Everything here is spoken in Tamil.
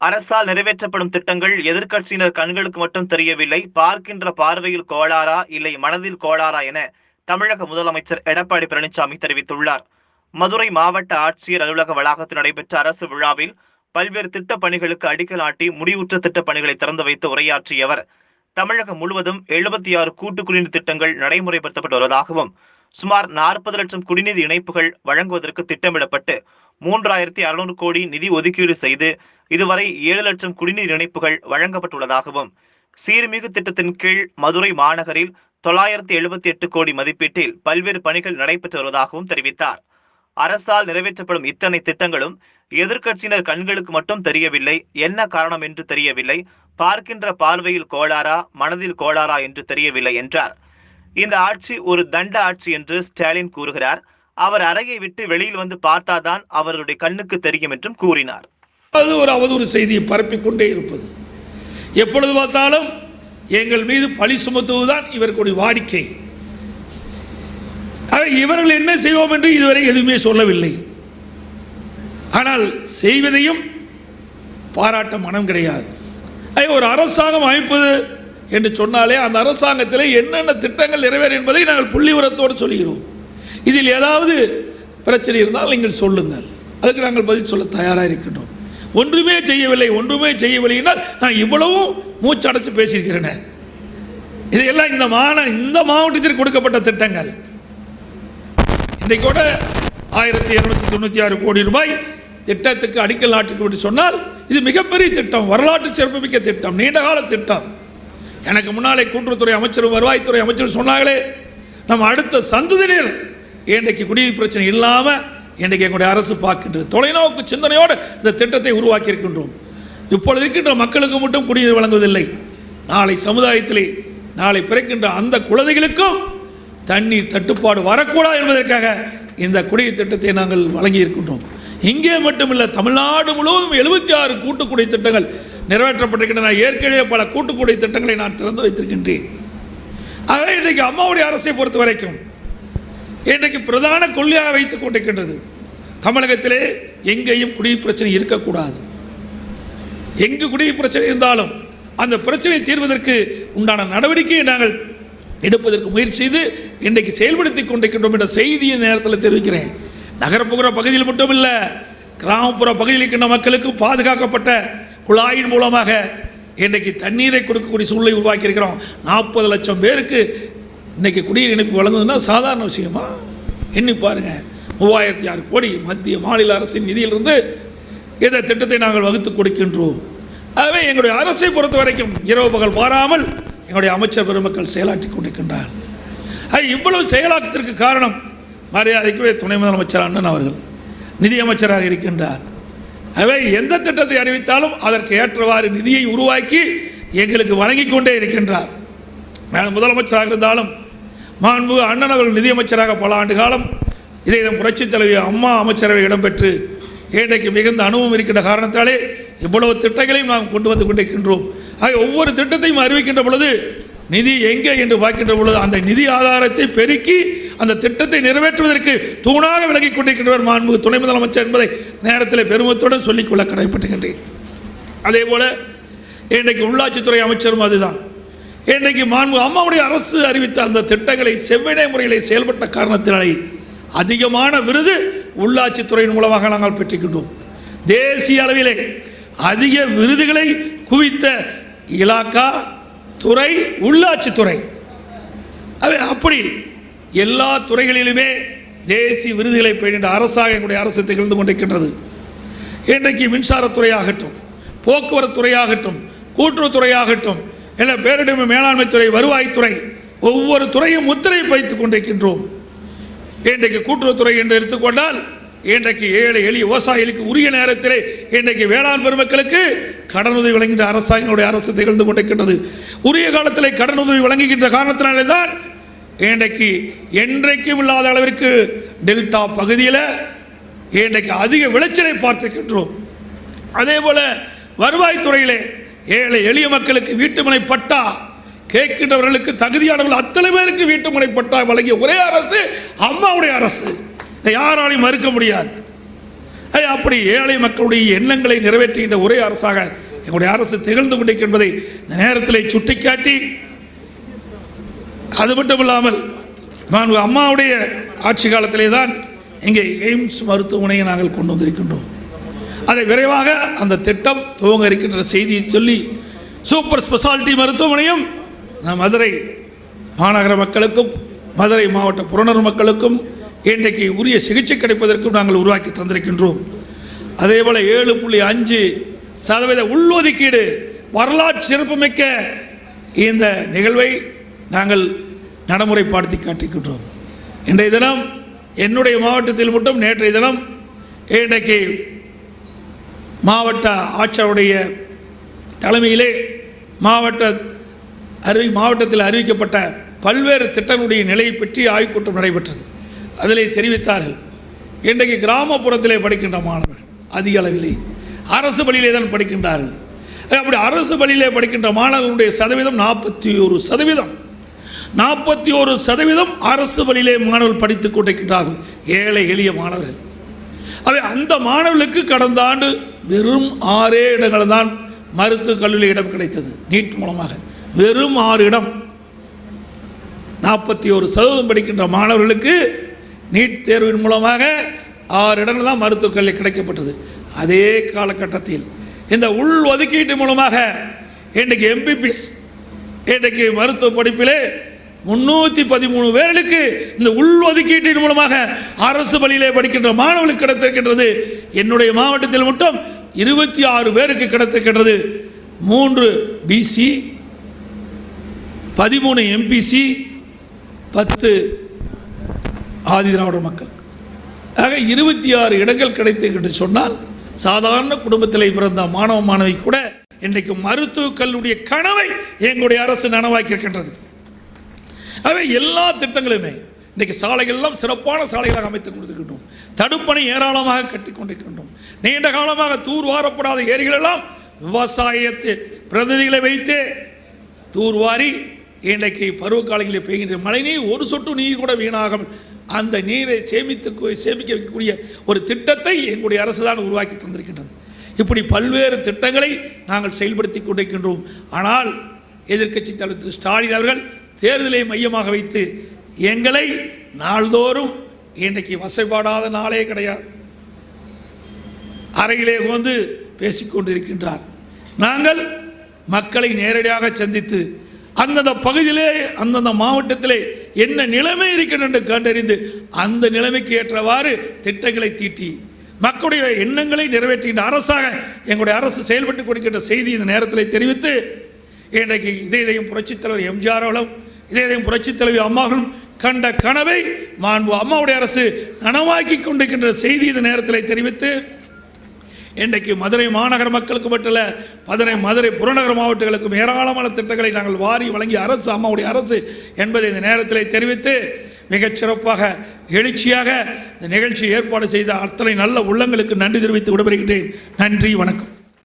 அரசால் நிறைவேற்றப்படும் திட்டங்கள் எதிர்க்கட்சியினர் கண்களுக்கு மட்டும் தெரியவில்லை. பார்க்கின்ற பார்வையில் கோளாரா இல்லை மனதில் கோளாறா என தமிழக முதலமைச்சர் எடப்பாடி பழனிசாமி தெரிவித்துள்ளார். மதுரை மாவட்ட ஆட்சியர் அலுவலக வளாகத்தில் நடைபெற்ற அரசு விழாவில் பல்வேறு திட்டப் பணிகளுக்கு அடிக்கல் நாட்டி முடிவுற்ற திட்டப் பணிகளை திறந்து வைத்து உரையாற்றிய அவர் தமிழகம் முழுவதும் எழுபத்தி ஆறு கூட்டு குடிநீர் திட்டங்கள் நடைமுறைப்படுத்தப்பட்டு வருவதாகவும் சுமார் நாற்பது லட்சம் குடிநீர் இணைப்புகள் வழங்குவதற்கு திட்டமிடப்பட்டு மூன்றாயிரத்தி அறுநூறு கோடி நிதி ஒதுக்கீடு செய்து இதுவரை ஏழு லட்சம் குடிநீர் இணைப்புகள் வழங்கப்பட்டுள்ளதாகவும் சீர்மிகு திட்டத்தின் கீழ் மதுரை மாநகரில் தொள்ளாயிரத்தி எழுபத்தி எட்டு கோடி மதிப்பீட்டில் பல்வேறு பணிகள் நடைபெற்று வருவதாகவும் தெரிவித்தார். அரசால் நிறைவேற்றப்படும் இத்தனை திட்டங்களும் எதிர்க்கட்சியினர் கண்களுக்கு மட்டும் தெரியவில்லை என்ன காரணம் என்று தெரியவில்லை பார்க்கின்ற பார்வையில் கோளாரா மனதில் கோளாரா என்று தெரியவில்லை என்றார். இந்த ஆட்சி ஒரு தண்ட ஆட்சி என்று ஸ்டாலின் கூறுகிறார். அவர் அறையை விட்டு வெளியில் வந்து பார்த்தாதான் அவர்களுடைய கண்ணுக்கு தெரியும் என்றும் கூறினார். அது ஒரு அவதூறு செய்தியை பரப்பிக் கொண்டே இருப்பது. எப்பொழுது பார்த்தாலும் எங்கள் மீது பழி சுமத்துவதுதான் இவர்களுடைய வாடிக்கை. இவர்கள் என்ன செய்வோம் என்று இதுவரை எதுவுமே சொல்லவில்லை. ஆனால் செய்வதையும் பாராட்ட மனம் கிடையாது. ஒரு அரசாங்கம் அமைப்பது என்று சொன்னாலே அந்த அரசாங்கத்தில் என்னென்ன திட்டங்கள் நிறைவேறும் என்பதை நாங்கள் புள்ளி உரத்தோடு சொல்கிறோம். இதில் ஏதாவது பிரச்சனை இருந்தால் நீங்கள் சொல்லுங்கள். அதுக்கு நாங்கள் பதில் சொல்ல தயாராக இருக்கின்றோம். ஒன்றுமே செய்யவில்லை ஒன்றுமே செய்யவில்லை என்றால் நான் இவ்வளவும் மூச்சடைச்சு பேசியிருக்கிறேனே. இதையெல்லாம் இந்த மாந இந்த மாவட்டத்திற்கு கொடுக்கப்பட்ட திட்டங்கள். இன்றைக்கு கூட ஆயிரத்தி இருநூத்தி தொண்ணூற்றி ஆறு கோடி ரூபாய் திட்டத்துக்கு அடிக்கல் நாட்டுக்கு சொன்னால் இது மிகப்பெரிய திட்டம் வரலாற்று சிறப்புமிக்க திட்டம் நீண்டகால திட்டம். எனக்கு முன்னாலே கூட்டுறவுத்துறை அமைச்சரும் வருவாய்த்துறை அமைச்சரும் சொன்னாங்களே நம்ம அடுத்த சந்ததியினர் இன்றைக்கு குடிநீர் பிரச்சனை இல்லாமல் இன்றைக்கு எங்களுடைய அரசு பார்க்கின்றது. தொலைநோக்கு சிந்தனையோடு இந்த திட்டத்தை உருவாக்கி இருக்கின்றோம் இப்பொழுது இருக்கின்ற மக்களுக்கு மட்டும் குடிநீர் வழங்குவதில்லை. நாளை சமுதாயத்திலே நாளை பிறக்கின்ற அந்த குழந்தைகளுக்கும் தண்ணீர் தட்டுப்பாடு வரக்கூடாது என்பதற்காக இந்த குடிநீர் திட்டத்தை நாங்கள் வழங்கி இருக்கின்றோம் இங்கே மட்டுமில்லை தமிழ்நாடு முழுவதும் எழுபத்தி ஆறு கூட்டுக்குடி திட்டங்கள் நிறைவேற்றப்பட்டிருக்கின்றன. ஏற்கனவே பல கூட்டுக்கூடிய திட்டங்களை நான் திறந்து வைத்திருக்கின்றேன். ஆக இன்றைக்கு அம்மாவுடைய அரசை பொறுத்த வரைக்கும் இன்றைக்கு பிரதான கொள்கையாக வைத்துக் கொண்டிருக்கின்றது. தமிழகத்திலே எங்கேயும் குடிநீர் பிரச்சனை இருக்கக்கூடாது. எங்கு குடிநீர் பிரச்சனை இருந்தாலும் அந்த பிரச்சனையை தீர்வதற்கு உண்டான நடவடிக்கையை நாங்கள் எடுப்பதற்கு முயற்சி செய்து இன்றைக்கு செயல்படுத்தி கொண்டிருக்கின்றோம் என்ற செய்தியை நேரத்தில் தெரிவிக்கிறேன். நகர்ப்புற பகுதியில் மட்டும் இல்லை கிராமப்புற பகுதியில் இருக்கின்ற மக்களுக்கு பாதுகாக்கப்பட்ட குழாயின் மூலமாக இன்றைக்கு தண்ணீரை கொடுக்கக்கூடிய சூழ்நிலை உருவாக்கியிருக்கிறோம். நாற்பது லட்சம் பேருக்கு இன்றைக்கி குடிநீர் இணைப்பு வழங்குதுன்னா சாதாரண விஷயமா? எண்ணி பாருங்க. மூவாயிரத்தி ஆறு கோடி மத்திய மாநில அரசின் நிதியிலிருந்து இந்த திட்டத்தை நாங்கள் வகுத்து கொடுக்கின்றோம். ஆகவே எங்களுடைய அரசை பொறுத்த வரைக்கும் இரவு பகல் பாராமல் எங்களுடைய அமைச்சர் பெருமக்கள் செயலாற்றி கொண்டிருக்கின்றார். அது இவ்வளவு செயலாக்கத்திற்கு காரணம் மரியாதைக்குரிய துணை முதலமைச்சர் அண்ணன் அவர்கள் நிதியமைச்சராக இருக்கின்றார். அவை எந்த திட்டத்தை அறிவித்தாலும் அதற்கு ஏற்றவாறு நிதியை உருவாக்கி எங்களுக்கு வழங்கி கொண்டே இருக்கின்றார். மேலும் முதலமைச்சராக இருந்தாலும் மாண்பு அண்ணன் அவர்கள் நிதியமைச்சராக பல ஆண்டு காலம் இதை புரட்சி தலைவி அம்மா அமைச்சரவை இடம்பெற்று இன்றைக்கு மிகுந்த அனுபவம் இருக்கின்ற காரணத்தாலே இவ்வளவு திட்டங்களையும் நாம் கொண்டு வந்து கொண்டிருக்கின்றோம். ஆக ஒவ்வொரு திட்டத்தையும் அறிவிக்கின்ற பொழுது நிதி எங்கே என்று பார்க்கின்ற பொழுது அந்த நிதி ஆதாரத்தை பெருக்கி அந்த திட்டத்தை நிறைவேற்றுவதற்கு தூணாக விலகிக் கொண்டிருக்கின்றவர் மாண்பு துணை முதலமைச்சர் என்பதை நேரத்தில் பெருமத்துடன் சொல்லிக்கொள்ள கடமைப்பட்டுகின்றேன் அதே போல இன்றைக்கு உள்ளாட்சித்துறை அமைச்சரும் அதுதான். இன்றைக்கு மாண்பு அம்மாவுடைய அரசு அறிவித்த அந்த திட்டங்களை செவ்வினை முறையில் செயல்பட்ட காரணத்தினாலே அதிகமான விருது உள்ளாட்சித்துறையின் மூலமாக நாங்கள் பெற்றுக்கின்றோம் தேசிய அளவிலே அதிக விருதுகளை குவித்த இலாக்கா துறை உள்ளாட்சித்துறை அது அப்படி எல்லா துறைகளிலுமே தேசிய விருதுகளை பெறுகின்ற அரசாக எங்களுடைய அரசு திகழ்ந்து கொண்டிருக்கின்றது. இன்றைக்கு மின்சாரத்துறையாகட்டும் போக்குவரத்து துறையாகட்டும் கூட்டுறவுத்துறையாகட்டும் இல்லை பேரிடர் மேலாண்மை துறை வருவாய்த்துறை ஒவ்வொரு துறையும் முத்திரை வைத்துக் கொண்டிருக்கின்றோம். இன்றைக்கு கூட்டுறவுத்துறை என்று எடுத்துக்கொண்டால் இன்றைக்கு ஏழை எளிய விவசாயிகளுக்கு உரிய நேரத்திலே இன்றைக்கு வேளாண் பெருமக்களுக்கு கடனுதவி வழங்குகின்ற அரசாங்கங்களுடைய அரசு திகழ்ந்து கொண்டிருக்கின்றது. உரிய காலத்திலே கடனுதவி வழங்குகின்ற காரணத்தினாலே தான் இன்றைக்கு என்றைக்கும் இல்லாத அளவிற்கு டெல்டா பகுதியில் இன்றைக்கு அதிக விளைச்சலை பார்த்திருக்கின்றோம். அதே போல வருவாய்த்துறையிலே ஏழை எளிய மக்களுக்கு வீட்டுமனை பட்டா கேட்கின்றவர்களுக்கு தகுதியானவர்கள் அத்தனை பேருக்கு வீட்டுமனை பட்டா வழங்கிய ஒரே அரசு அம்மாவுடைய அரசு. யாராலையும் மறுக்க முடியாது. அப்படி ஏழை மக்களுடைய எண்ணங்களை நிறைவேற்றுகின்ற ஒரே அரசாக எங்களுடைய அரசு திகழ்ந்து கொண்டிருக்கின்றதை இந்த நேரத்தில் சுட்டிக்காட்டி அது மட்டும் இல்லாமல் நான் அம்மாவுடைய ஆட்சி காலத்திலே தான் இங்கே எய்ம்ஸ் மருத்துவமனையை நாங்கள் கொண்டு வந்திருக்கின்றோம். அதை விரைவாக அந்த திட்டம் துவங்க இருக்கின்ற செய்தியை சொல்லி சூப்பர் ஸ்பெஷாலிட்டி மருத்துவமனையும் மதுரை மாநகர மக்களுக்கும் மதுரை மாவட்ட புறநர் மக்களுக்கும் இன்றைக்கு உரிய சிகிச்சை கிடைப்பதற்கும் நாங்கள் உருவாக்கி தந்திருக்கின்றோம். அதே போல் ஏழு புள்ளி அஞ்சு சதவீத உள்ஒதுக்கீடு வரலாற்று சிறப்புமிக்க இந்த நிகழ்வை நாங்கள் நடைமுறைப்படுத்தி காட்டுகின்றோம் இன்றைய தினம் என்னுடைய மாவட்டத்தில் மட்டும் நேற்றைய தினம் இன்றைக்கு மாவட்ட ஆட்சியருடைய தலைமையிலே மாவட்ட அறிவி மாவட்டத்தில் அறிவிக்கப்பட்ட பல்வேறு திட்டங்களுடைய நிலையை பற்றி ஆய்வுக்கூட்டம் நடைபெற்றது. அதிலே தெரிவித்தார்கள். இன்றைக்கு கிராமப்புறத்திலே படிக்கின்ற மாணவர்கள் அதிக அளவிலே அரசு பள்ளியிலே தான் படிக்கின்றார்கள். அப்படி அரசு பள்ளியிலே படிக்கின்ற மாணவர்களுடைய சதவீதம் நாற்பத்தி ஒரு சதவீதம். நாற்பத்தி ஒரு சதவீதம் அரசு பள்ளியிலே மாணவர்கள் படித்துக் கொண்டிருக்கின்றார்கள். ஏழை எளிய மாணவர்கள். அவை அந்த மாணவர்களுக்கு கடந்த ஆண்டு வெறும் ஆறே இடங்கள் தான் மருத்துவக் கல்லூரி இடம் கிடைத்தது. நீட் மூலமாக வெறும் ஆறு இடம். நாற்பத்தி ஒரு சதவீதம் படிக்கின்ற மாணவர்களுக்கு நீட் தேர்வின் மூலமாக ஆறு இடங்கள் தான் மருத்துவக் கல்வி கிடைக்கப்பட்டது. அதே காலகட்டத்தில் இந்த உள் ஒதுக்கீட்டு மூலமாக இன்றைக்கு எம்பிபிஎஸ் இன்றைக்கு மருத்துவ படிப்பிலே முன்னூற்றி பதிமூணு பேர்களுக்கு இந்த உள் ஒதுக்கீட்டின் மூலமாக அரசு பள்ளியிலே படிக்கின்ற மாணவர்களுக்கு கிடைத்திருக்கின்றது. என்னுடைய மாவட்டத்தில் மட்டும் இருபத்தி ஆறு பேருக்கு கிடைத்திருக்கின்றது. மூன்று பிசி பதிமூணு எம்பிசி பத்து ஆதிதிராவிட மக்களுக்கு ஆக இருபத்தி ஆறு இடங்கள் கிடைத்து என்று சொன்னால் சாதாரண குடும்பத்தில் பிறந்த மாணவ மாணவி கூட இன்றைக்கு மருத்துவக் கல்லூரிய கனவை எங்களுடைய அரசு நனவாக்கியிருக்கின்றது. அவை எல்லா திட்டங்களுமே இன்றைக்கு சாலைகள்லாம் சிறப்பான சாலைகளாக அமைத்து கொடுத்துக்கின்றோம் தடுப்பணை ஏராளமாக கட்டி கொண்டிருக்கின்றோம். நீண்ட காலமாக தூர்வாரப்படாத ஏரிகளெல்லாம் விவசாயத்தை பிரதிநிதிகளை வைத்து தூர்வாரி இன்றைக்கு பருவ காலங்களில் பெய்கின்ற மழை நீர் ஒரு சொட்டு நீர் கூட வீணாகாமல் அந்த நீரை சேமித்து சேமிக்க வைக்கக்கூடிய ஒரு திட்டத்தை எங்களுடைய அரசு தான் உருவாக்கி தந்திருக்கின்றது. இப்படி பல்வேறு திட்டங்களை நாங்கள் செயல்படுத்தி கொண்டிருக்கின்றோம். ஆனால் எதிர்க்கட்சி தலைவர் திரு ஸ்டாலின் அவர்கள் தேர்தலை மையமாக வைத்து எங்களை நாள்தோறும் இன்றைக்கு வசைப்பாடாத நாளே கிடையாது. அறையிலே வந்து பேசிக்கொண்டிருக்கின்றார் நாங்கள் மக்களை நேரடியாக சந்தித்து அந்தந்த பகுதியிலே அந்தந்த மாவட்டத்திலே என்ன நிலைமை இருக்கின்ற என்று கண்டறிந்து அந்த நிலைமைக்கு ஏற்றவாறு திட்டங்களை தீட்டி மக்களுடைய எண்ணங்களை நிறைவேற்றுகின்ற அரசாக எங்களுடைய அரசு செயல்பட்டு கொடுக்கின்ற செய்தி இந்த நேரத்தில் தெரிவித்து இன்றைக்கு இதே இதையும் புரட்சித் தலைவர் எம்ஜிஆர் அவர்களும் இதே இதையும் புரட்சித்தலைவி அம்மாவும் கண்ட கனவை மாண்பு அம்மாவுடைய அரசு நனவாக்கி கொண்டிருக்கின்ற செய்தி இந்த நேரத்தில் தெரிவித்து இன்றைக்கு மதுரை மாநகர மக்களுக்கு மட்டும் மதுரை மதுரை புறநகர் மாவட்டங்களுக்கும் ஏராளமான திட்டங்களை நாங்கள் வாரி வழங்கிய அரசு அம்மாவுடைய அரசு என்பதை இந்த நேரத்தில் தெரிவித்து மிகச் சிறப்பாக எழுச்சியாக இந்த நிகழ்ச்சி ஏற்பாடு செய்த அத்தனை நல்ல உள்ளங்களுக்கு நன்றி தெரிவித்து விடைபெறுகின்றேன். நன்றி வணக்கம்.